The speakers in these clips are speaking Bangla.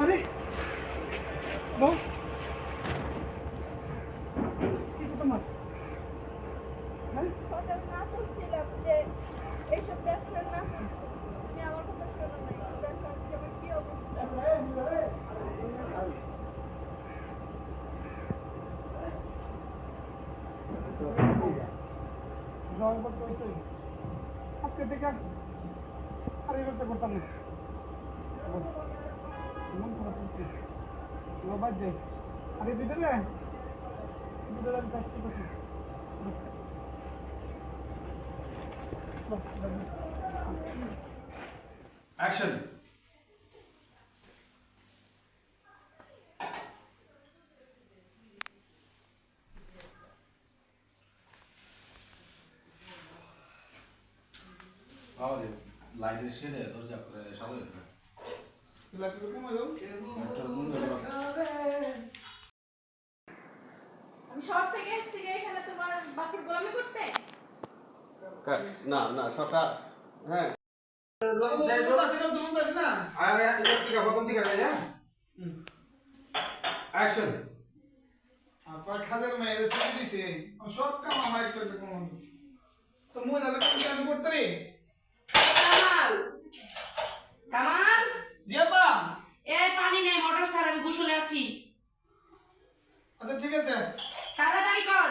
আরে বউ তোমার? হ্যাঁ? আজকে থেকে আর করতে করতাম না। আরে ভিতরে ভিতরে আমি কাজ করতেছি। অ্যাকশন লাইটের শেডে দরজা করে সাদা হয়েছে। না না শটা হ্যাঁ। অ্যাকশন খাদের মেয়েদের ছুটি দিছে। সব কাম আমার একটা একটা তো কোন আমি করতে রে কামাল কামাল জিয়াপা এই পানি নেই মোটর স্যার আমি গোসলে আছি আচ্ছা ঠিক আছে তাড়াতাড়ি কর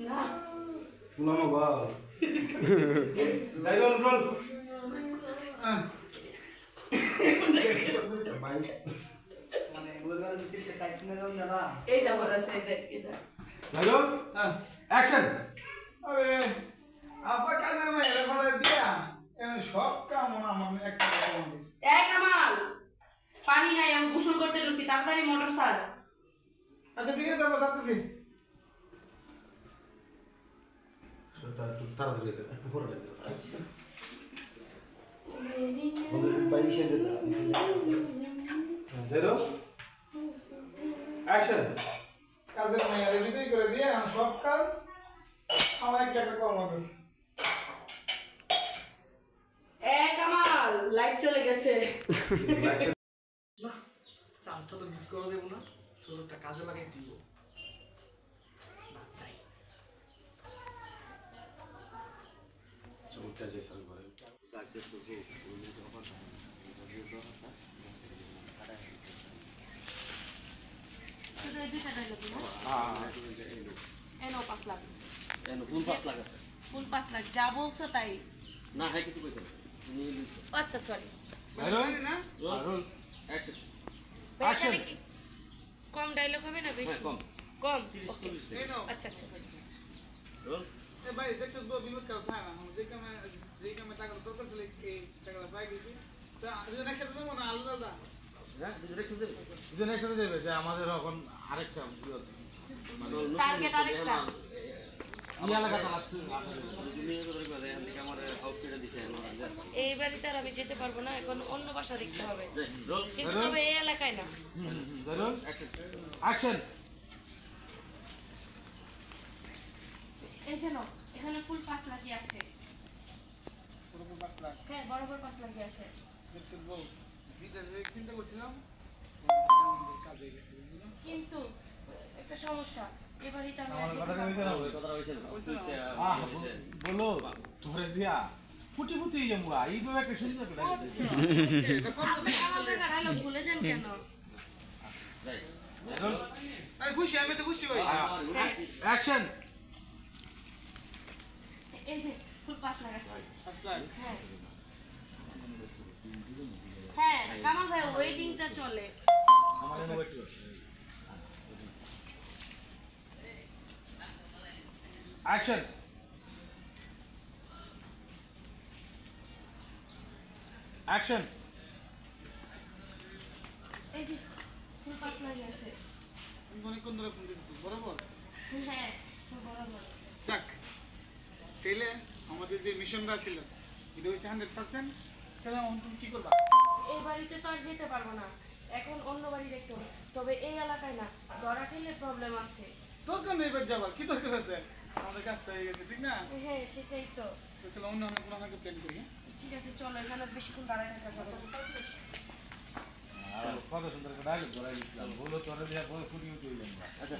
না বাল জাইরুল রোল এই দেখ এটা মেয়েদের ভাড়া দিয়া সব কাম আমার এই কামাল পানি নাই আমি গোসল করতে ঢুকছি তাড়াতাড়ি মোটর স্যার আচ্ছা ঠিক আছে আমরা যাচ্ছি সেটা একটু তাড়াতাড়ি একটু পরে কাজের করে দিয়ে সব কাম আমার একটা একটা কম লাইট চলে গেছে। চামচা তো মিস করে দেবো না সুযোগটা কাজে লাগাই দিব চোখটা যে সাল করে শুধু এই দুইটা ডায়লগ না এনো পাঁচ লাখ কোন পাঁচ লাখ আছে ফুল পাঁচ লাখ যা বলছো তাই না হ্যাঁ কিছু কইছেন নিয়ে আচ্ছা সরি. কম ডায়লগ হবে না বেশি হ্যাঁ, কম। কম আচ্ছা আচ্ছা আচ্ছা ভাই দেখছ তো বিপদ কারও থাকে না। যে কামে যে কামে টাকা দরকার ছিল এই টাকাটা পাই গেছি। তা যদি একসাথে যাব না? আলাদা আলাদা? হ্যাঁ দুজন একসাথে যে আমাদের এখন আরেকটা বিরোধ। আরেকটা। এই বাড়িতে আর আমি যেতে পারব না এখন অন্য বাসা দেখতে হবে। কিন্তু তবে এই এলাকায় না। ধরুন। অ্যাকশন এই যেন এখানে ফুল পাঁচ লাখই আছে। ওরকম পাঁচ লাখ? হ্যাঁ বরাবর পাঁচ লাখই আছে। দেখছ বউ? যেটা চিন্তা করছিলাম। কাজে গেছি কিন্তু একটা সমস্যা এ বাড়িতে আমি বলো ধরে দিয়া। ফুটি ফুটি জমুয়া এইভাবে একটা সুন্দর ডায়লগ ভুলে যান কেন? খুশি আমি তো খুশি ভাই। অ্যাকশন এই যে ফুল পাঁচ পাঁচ লাখ। হ্যাঁ। হ্যাঁ কামাল ভাই ওয়েটিংটা চলে। অ্যাকশন অ্যাকশন এই যে ফুল পাস লাগে আছে। অনেকক্ষণ ধরে ফোন দিতেছি বরাবর? হ্যাঁ বরাবর। যাক। তাইলে আমাদের যে মিশনটা ছিল এটা হচ্ছে হান্ড্রেড পার্সেন্ট তাহলে এখন তুমি কি করবা? এই বাড়িতে তো আর যেতে পারব না। এখন অন্য বাড়ি দেখতে হবে। তবে এই এলাকায় না ধরা খেলে প্রবলেম আছে। দরকার নেই এবার যাবার কি দরকার আছে? আমাদের কাজটা হয়ে গেছে ঠিক না? হ্যাঁ সেটাই তো। তো চলো অন্য অন্য কোনো একটা প্ল্যান করি হ্যাঁ? ঠিক আছে চলো এখানে বেশিক্ষণ দাঁড়ায় থাকা যাবে। না। আর কত সুন্দর করে ডায়লগ ধরাই দিচ্ছিলাম। বলো তোরে দিয়া বলে ফুটি উঠে হইলাম আচ্ছা।